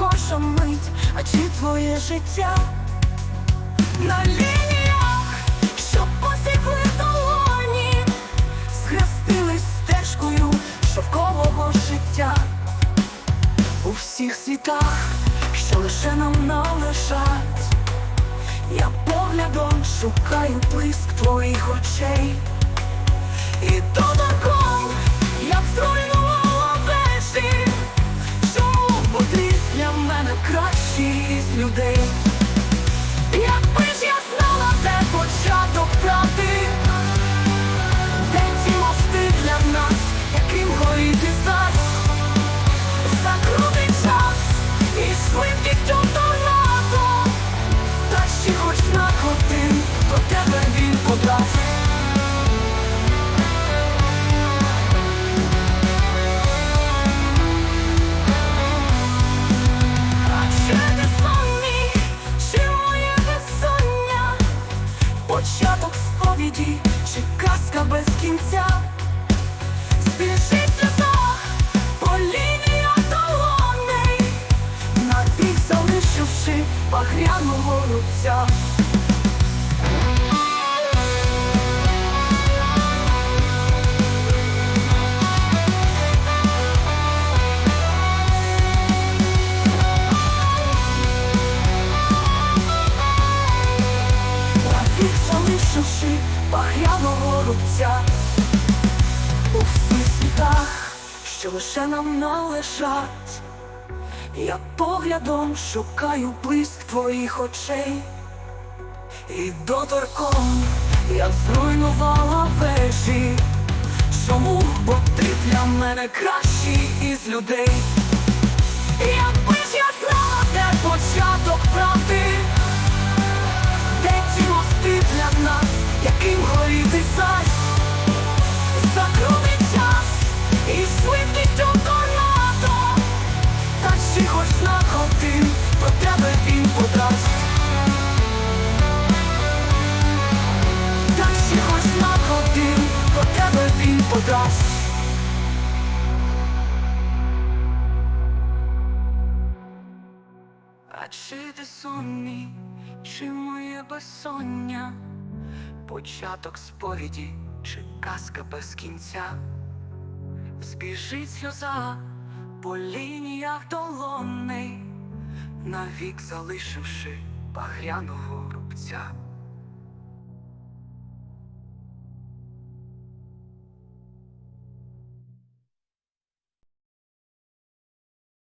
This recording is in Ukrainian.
наша мить, а чи твоє життя? На лініях, що посікли долоні, схрестились стежкою шовкового життя. У всіх світах, що лише нам належать. Я поглядом шукаю блиск твоїх очей, і додатком людей. Початок сповіді, чи казка без кінця, Спішиться зах по лінія долоней, навік залишивши багряного рубця. Залишивши багряного рубця у всіх світах, що лише нам належать. Я поглядом шукаю блиск твоїх очей, і доторком я зруйнувала вежі. Чому? Бо ти для мене кращий із людей. Швидкістю торнадо, та ще хоч на один про тебе він подасть. Та ще хоч на один про тебе він подасть. А чи ти сонний, чи моє безсоння, початок сповіді, чи казка без кінця, збіжить сльоза по лініях долоней, навік залишивши багряного рубця.